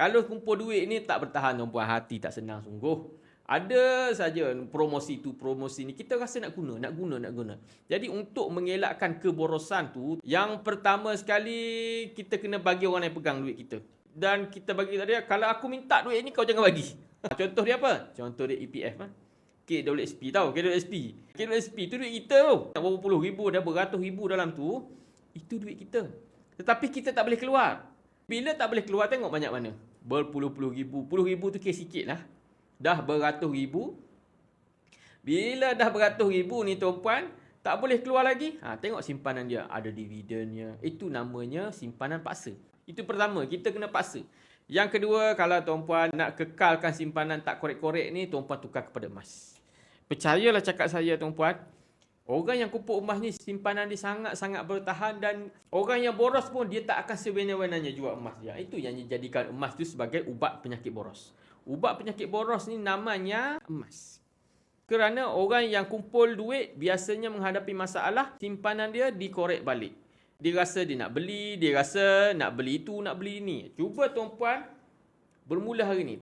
Kalau kumpul duit ni tak bertahan tuan-puan, hati tak senang sungguh. Ada saja promosi tu, promosi ni. Kita rasa nak guna, nak guna, nak guna. Jadi untuk mengelakkan keborosan tu, yang pertama sekali kita kena bagi orang yang pegang duit kita. Dan kita bagi dia, kalau aku minta duit ni kau jangan bagi. Contoh dia apa? Contoh dia EPF. Ha? KWSP tahu, KWSP. KWSP tu duit kita tu. Berapa puluh ribu, dah beratus ribu dalam tu. Itu duit kita. Tetapi kita tak boleh keluar. Bila tak boleh keluar, tengok banyak mana. Berpuluh-puluh ribu. Puluh ribu tu kes sikit lah dah beratus ribu. Bila dah beratus ribu ni tuan-puan, tak boleh keluar lagi. Ha, tengok simpanan dia. Ada dividennya. Itu namanya simpanan paksa. Itu pertama, kita kena paksa. Yang kedua, kalau tuan-puan nak kekalkan simpanan tak korek-korek ni, tuan-puan tukar kepada emas. Percayalah cakap saya tuan-puan. Orang yang kumpul emas ni simpanan dia sangat-sangat bertahan dan orang yang boros pun dia tak akan sewenang-wenangnya jual emas dia. Itu yang dijadikan emas tu sebagai ubat penyakit boros. Ubat penyakit boros ni namanya emas. Kerana orang yang kumpul duit biasanya menghadapi masalah simpanan dia dikorek balik. Dia rasa dia nak beli, dia rasa nak beli itu, nak beli ini. Cuba tuan-puan bermula hari ini.